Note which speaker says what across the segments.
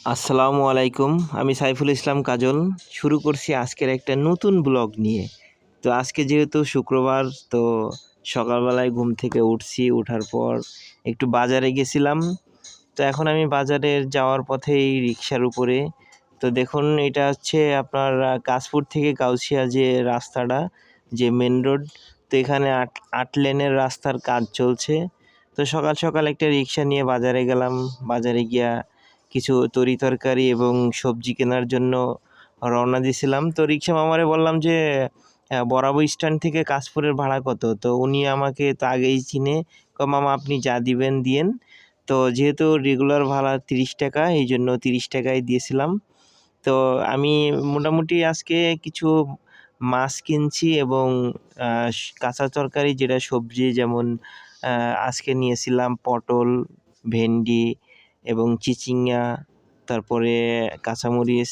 Speaker 1: আসসালামু আলাইকুম, আমি সাইফুল ইসলাম কাজল। শুরু করছি আজকের একটা নতুন ব্লগ নিয়ে। তো আজকে যেহেতু শুক্রবার, তো সকালবেলায় ঘুম থেকে উঠছি ওঠার পর একটু বাজারে গেছিলাম। তো এখন আমি বাজারে যাওয়ার পথেই রিক্সার উপরে। তো দেখুন, এটা হচ্ছে আপনার কাশপুর থেকে গাউসিয়া যে রাস্তাটা, যে মেন রোড তো এখানে আট আট লেনের রাস্তার কাজ চলছে। তো সকাল সকাল একটা রিক্সা নিয়ে বাজারে গেলাম। বাজারে গিয়া কিছু তরি তরকারি এবং সবজি কেনার জন্য রওনা দিয়েছিলাম। তো রিক্সা মামারে বললাম যে বরাবর স্ট্যান্ড থেকে কাশপুরের ভাড়া কত? তো উনি আমাকে তো আগেই চিনে। মামা, আপনি যা দিবেন, দিয়েন। তো যেহেতু রেগুলার ভাড়া তিরিশ টাকা, এই জন্য তিরিশ টাকায় দিয়েছিলাম। তো আমি মোটামুটি আজকে কিছু মাছ কিনছি এবং কাঁচা তরকারি, যেটা সবজি, যেমন আজকে নিয়েছিলাম পটল, ভেন্ডি এবং চিচিঙ্গা, তারপরে কাঁচামরিচ।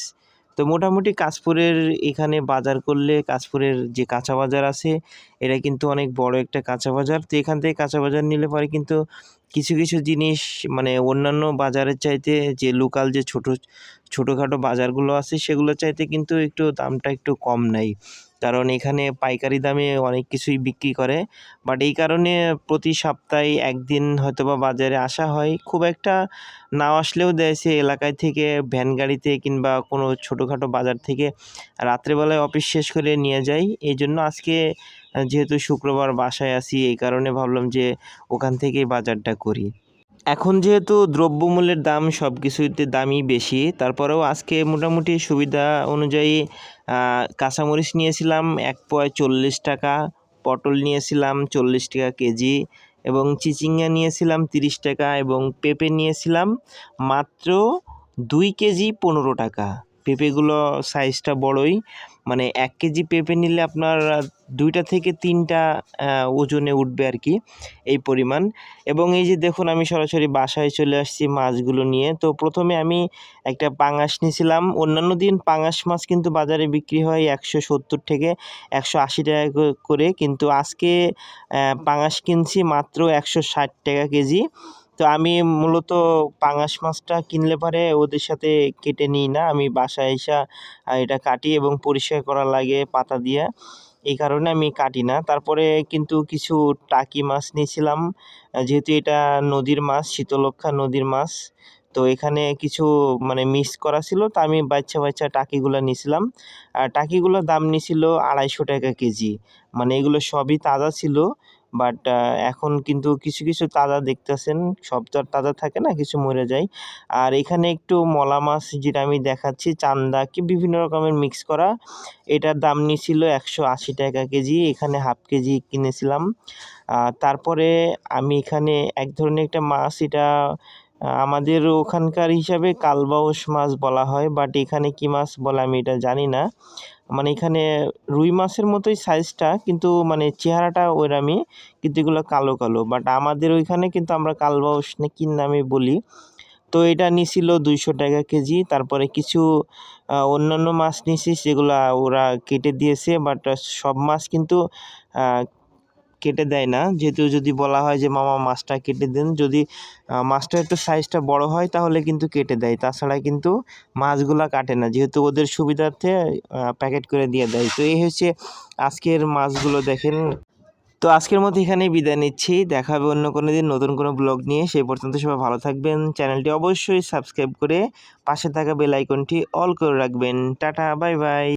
Speaker 1: তো মোটামুটি কাশপুরের এখানে বাজার করলে কাশপুরের যে কাঁচা বাজার আছে, এটা কিন্তু অনেক বড় একটা কাঁচা বাজার। তো এখান থেকে কাঁচা বাজার নিলে পরে কিন্তু কিছু কিছু জিনিস মানে অন্যান্য বাজারের চাইতে যে লোকাল যে ছোট, ছোটোখাটো বাজারগুলো আছে, সেগুলোর চাইতে কিন্তু একটু দামটা একটু কম নেয়। কারণ এখানে পাইকারি দামে অনেক কিছুই বিক্রি করে। বাট এই কারণে প্রতি সপ্তাহে একদিন হয়তোবা বাজারে আসা হয়। খুব একটা না আসলেও দেয় সে এলাকায় থেকে ভ্যান গাড়িতে কিংবা কোনো ছোটোখাটো বাজার থেকে রাত্রেবেলায় অফিস শেষ করে নিয়ে যাই। এই জন্য আজকে, যেহেতু শুক্রবার বাসায় আসি এই কারণে ভাবলাম যে ওখান থেকেই বাজারটা করি। এখন যেহেতু দ্রব্যমূল্যের দাম সব কিছুতে দামই বেশি, তারপরেও আজকে মোটামুটি সুবিধা অনুযায়ী কাঁচামরিচ নিয়েছিলাম এক পয় চল্লিশ টাকা, পটল নিয়েছিলাম চল্লিশ টাকা কেজি এবং চিচিঙ্গা নিয়েছিলাম তিরিশ টাকা এবং পেঁপে নিয়েছিলাম মাত্র দুই কেজি পনেরো টাকা। পেঁপেগুলো সাইজটা বড়ই। মানে এক কেজি পেঁপে নিলে আপনার দুইটা থেকে তিনটা ওজনে উঠবে আর কি এই পরিমাণ। এবং এই যে দেখুন, আমি সরাসরি বাসায় চলে আসছি মাছগুলো নিয়ে। তো প্রথমে আমি একটা পাঙাশ নিয়েছিলাম। অন্যান্য দিন পাঙাশ মাছ কিন্তু বাজারে বিক্রি হয় একশো সত্তর থেকে একশো আশি টাকা করে। কিন্তু আজকে পাঙাশ কিনছি মাত্র একশো ষাট টাকা কেজি। তো আমি মূলত পাঙাশ মাছটা কিনলে পরে ওদের সাথে কেটে নিই না। আমি বাসায় এসা এটা কাটি এবং পরিষ্কার করা লাগে পাতা দিয়ে। এই কারণে আমি কাটি না। তারপরে কিন্তু কিছু টাকি মাছ নিয়েছিলাম। যেহেতু এটা নদীর মাছ শীতলক্ষা নদীর মাছ, তো এখানে কিছু মানে মিক্স করা ছিল। তো আমি বাচ্চা বাচ্চা টাকিগুলো নিয়েছিলাম। আর টাকিগুলোর দাম নিয়েছিল আড়াইশো টাকা কেজি। মানে এগুলো সবই তাজা ছিল। বাট এখন কিন্তু কিছু কিছু তাজা দেখতেছেন। সব তো আর তাজা থাকে না, কিছু মরে যায়। আর এখানে একটু মলা মাছ যেটা আমি দেখাচ্ছি, চান্দা কি বিভিন্ন রকমের মিক্স করা। এটার দাম নিয়েছিল একশো আশি টাকা কেজি, এখানে হাফ কেজি কিনেছিলাম। তারপরে আমি এখানে এক ধরনের একটা মাছ, এটা আমাদের ওখানকার হিসাবে কালবাউস মাছ বলা হয় বাট এখানে কি মাছ বলে আমি এটা জানি না। মানে এখানে রুই মাছের মতোই সাইজটা কিন্তু মানে চেহারাটা ওইরকমই কিন্তু এগুলো কালো কালো। বাট আমাদের ওইখানে কিন্তু আমরা কালবাউস কি নামে বলি। তো এটা নিছিল দুইশো টাকা কেজি, তারপরে কিছু অন্যান্য মাছ নিছি সেগুলা ওরা কেটে দিয়েছে বাট সব মাছ কিন্তু কেটে দেয় না। যেহেতু যদি বলা হয় যে, মামা, মাছটা কেটে দেন। যদি মাছটা একটু সাইজটা বড় হয়, তাহলে কিন্তু কেটে দেয়। তাছাড়া কিন্তু মাছগুলা কাটে না। যেহেতু ওদের সুবিধার্থে প্যাকেট করে দিয়ে দেয়। তো এই হচ্ছে আজকের মাছগুলো দেখেন। তো আজকের মতো এখানেই বিদায় নিচ্ছি। দেখা হবে অন্য কোনো দিন নতুন কোনো ব্লগ নিয়ে। সেই পর্যন্ত সবাই ভালো থাকবেন। চ্যানেলটি অবশ্যই সাবস্ক্রাইব করে পাশে থাকা বেল আইকনটি অল করে রাখবেন। Tata bye bye